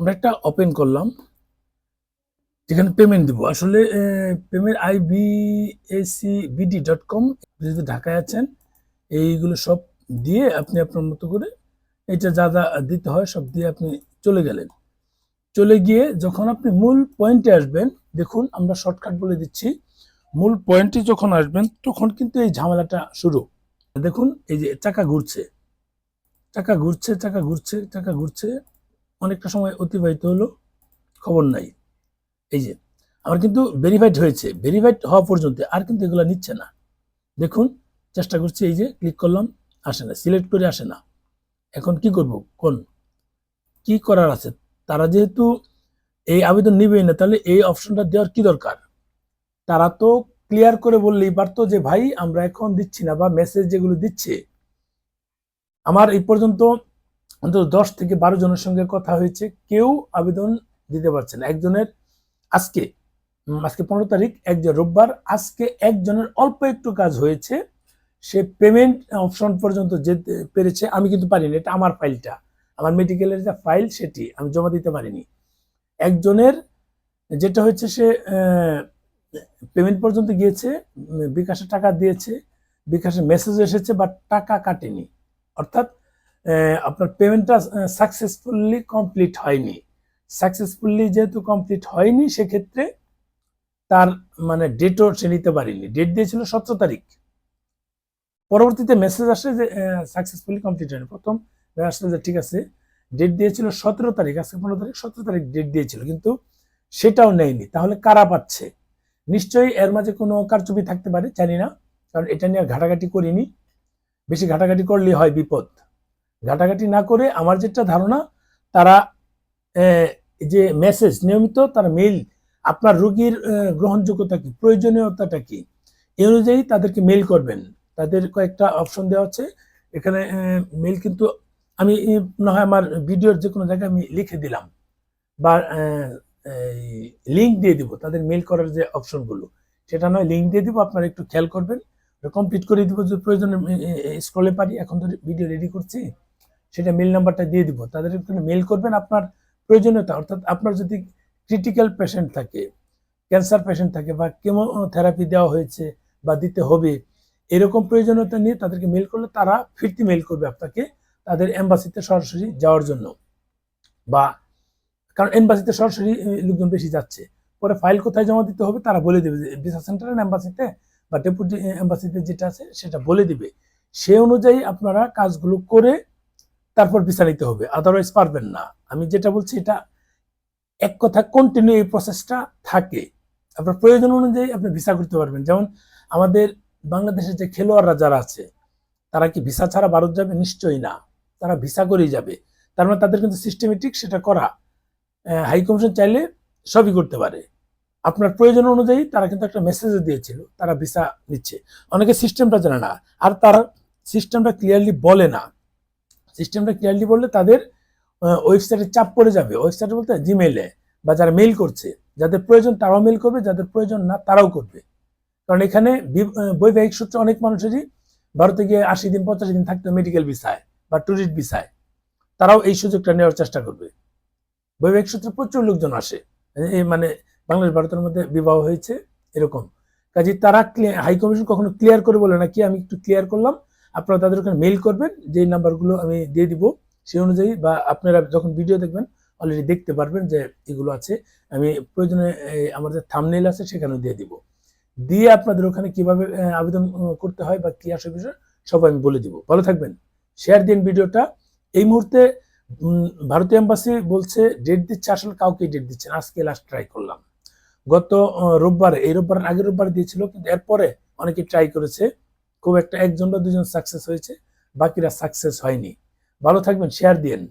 আমরা একটা ওপেন করলাম। যেখানে পেমেন্ট দিব। আসলে payment I B AC BD dot com যদি ঢাকায় আছেন, এইগুলো সব দিয়ে আপনি আপনার মতো করে এটা যা যা দিতে হয় সব দিয়ে আপনি চলে গেলেন। চলে গিয়ে যখন আপনি মূল পয়েন্টে আসবেন, দেখুন আমরা শর্টকাট বলে দিচ্ছি। মূল পয়েন্টে যখন আসবেন, তখন কিন্তু এই ঝামেলাটা শুরু। দেখুন, এই যে চাকা ঘুরছে। চাকা ঘুরছে চাকা ঘুরছে চাকা ঘুরছে। অনেকটা সময় অতিবাহিত হলো, খবর নাই। এই যে আমার কিন্তু ভেরিফাইড হয়েছে। ভেরিফাইড হওয়া পর্যন্ত আর কিন্তু এগুলো নিচ্ছে না। দেখুন, চেষ্টা করছি এই যে ক্লিক করলাম, আসে না সিলেক্ট করে আসে না। এখন কি করব? কোন? কি করার আছে? তারা যেহেতু এই আবেদন নিবেই না, তাহলে এই অপশনটা দেওয়ার কি দরকার? তারা তো ক্লিয়ার করে বললেই পারতো যে, ভাই, আমরা এখন দিচ্ছি না বা মেসেজ যেগুলো দিচ্ছে, আমার এই পর্যন্ত অন্তত দশ থেকে বারো জনের সঙ্গে কথা হয়েছে, কেউ আবেদন দিতে পারছে না। একজনের আজকে আজকে পনেরো তারিখ, একজন রোববার, আজকে একজনের অল্প একটু কাজ হয়েছে, সে পেমেন্ট অপশন পর্যন্ত যেতে পেরেছে, আমি কিন্তু পারিনি, এটা আমার ফাইলটা আমার মেডিকেলের যে ফাইল সেটি আমি জমা দিতে পারিনি। একজনের যেটা হচ্ছে সে পেমেন্ট পর্যন্ত গিয়েছে বিকাশে টাকা দিয়েছে, বিকাশে মেসেজ এসেছে বা টাকা কাটেনি। অর্থাৎ আপনার পেমেন্টটা সাকসেসফুলি কমপ্লিট হয়নি। সাকসেসফুলি যেহেতু কমপ্লিট হয়নি, সেক্ষেত্রে তার মানে ডেটও সে নিতে পারেনি। ডেট দিয়েছিল সতেরো তারিখ। পরবর্তীতে মেসেজ আসে যে সাকসেসফুলি কমপ্লিট হয়নি। প্রথম আসলে যে, ঠিক আছে ডেট দিয়েছিল সতেরো তারিখ, আজকে পনেরো তারিখ, সতেরো তারিখ ডেট দিয়েছিল, কিন্তু সেটাও নেয়নি। তাহলে কারা পাচ্ছে? নিশ্চয়ই এর মাঝে কোনো কারচুপি থাকতে পারে, জানি না। কারণ এটা নিয়ে ঘাটাঘাটি করিনি। বেশি ঘাটাঘাটি করলে হয় বিপদ। ঘাটাঘাটি না করে আমার যেটা ধারণা, তারা যে মেসেজ নিয়মিত তারা মেইল আপনার রোগীর গ্রহণযোগ্যতা কি, প্রয়োজনীয়তাটা কি, এই অনুযায়ী তাদেরকে মেইল করবেন। তাদের কয়েকটা অপশন দেওয়া হচ্ছে এখানে মেইল কিন্তু আমি না হয় আমার ভিডিওর যে কোনো জায়গায় আমি লিখে দিলাম বা লিঙ্ক দিয়ে দিব তাদের মেইল করার যে অপশনগুলো সেটা নয় লিঙ্ক দিয়ে দিব, আপনারা একটু খেয়াল করবেন। কমপ্লিট করে দিব, যদি প্রয়োজনে স্ক্রলে পারি, এখন তো ভিডিও রেডি করছি। সেটা মেল নাম্বারটা দিয়ে দিব। তাদের মেল করবেন আপনার প্রয়োজনীয়তা। অর্থাৎ আপনার যদি ক্রিটিক্যাল পেশেন্ট থাকে ক্যান্সার পেশেন্ট থাকে বা কেমোথেরাপি দেওয়া হয়েছে বা দিতে হবে, এরকম প্রয়োজনীয়তা নিয়ে তাদেরকে মেল করলে তারা ফিরতি মেল করবে আপনাকে তাদের এম্বাসিতে সরাসরি যাওয়ার জন্য। বা কারণ এম্বাসিতে সরাসরি লোকজন বেশি যাচ্ছে। পরে ফাইল কোথায় জমা দিতে হবে তারা বলে দেবে ভিসা সেন্টারের এম্বাসিতে বা ডেপুটি এম্বাসিতে যেটা আছে সেটা বলে দিবে। সে অনুযায়ী আপনারা কাজগুলো করে তারপর ভিসা নিতে হবে আদারওয়াইজ পারবেন না। আমি যেটা বলছি, এটা এক কথা কন্টিনিউ এই প্রসেসটা থাকে। আপনার প্রয়োজন অনুযায়ী আপনি ভিসা করতে পারবেন। যেমন আমাদের বাংলাদেশের যে খেলোয়াড়রা যারা আছে, তারা কি ভিসা ছাড়া ভারত যাবে? নিশ্চয়ই না। তারা ভিসা করেই যাবে। তার মানে তাদের কিন্তু সিস্টেমেটিক সেটা করা হাই কমিশন চাইলে সবই করতে পারে। আপনার প্রয়োজন অনুযায়ী তারা কিন্তু একটা মেসেজ দিয়েছিল, তারা ভিসা নিচ্ছে। অনেকে সিস্টেমটা জানে না, আর তারা সিস্টেমটা ক্লিয়ারলি বলে না। সিস্টেমটা ক্লিয়ারলি বললে তাদের ওয়েবসাইটে চাপ পড়ে যাবে। ওয়েবসাইটে বলতে জিমেইলে বা যারা মেইল করছে, যাদের প্রয়োজন তারাও মেল করবে, যাদের প্রয়োজন না তারাও করবে। কারণ এখানে বৈবাহিক সূত্রে অনেক মানুষেরই ভারতে গিয়ে আশি দিন, পঁচাশি দিন থাকতে মেডিকেল ভিসায় বা ট্যুরিস্ট ভিসায় তারাও এই সুযোগটা নেওয়ার চেষ্টা করবে। বৈবাহিক সূত্রে প্রচুর লোকজন আসে। এই মানে বাংলাদেশ, ভারতের মধ্যে বিবাহ হয়েছে, এরকম। কাজে তারা হাই কমিশন কখনো ক্লিয়ার করে বলে না, কি আমি একটু ক্লিয়ার করলাম আপনারা তাদের ওখানে মেইল করবেন যে নাম্বারগুলো আমি দিয়ে দিব, সেই অনুযায়ী বা আপনারা যখন ভিডিও দেখবেন অলরেডি দেখতে পারবেন যে এগুলো আছে। আমি প্রয়োজনে এই আমাদের থামনেল আছে সেখানে দিয়ে দিব। দিয়ে আপনাদের ওখানে কীভাবে আবেদন করতে হয় বা কি আসে বিষয়, সব আমি বলে দিব। ভালো থাকবেন। শেয়ার দিন ভিডিওটা। এই মুহূর্তে ভারতীয় এম্বাসি বলছে ডেট দিচ্ছে আসলে কাউকে ডেট দিচ্ছে। আজকে লাস্ট ট্রাই করলাম। গত রোববার, এই রোববার, আগের রোববার দিয়েছিল, কিন্তু এরপরে অনেকে ট্রাই করেছে। খুব একটা একজন বা দুজন সাকসেস হয়েছে বাকিরা সাকসেস হয়নি। ভালো থাকবেন শেয়ার দিয়েন।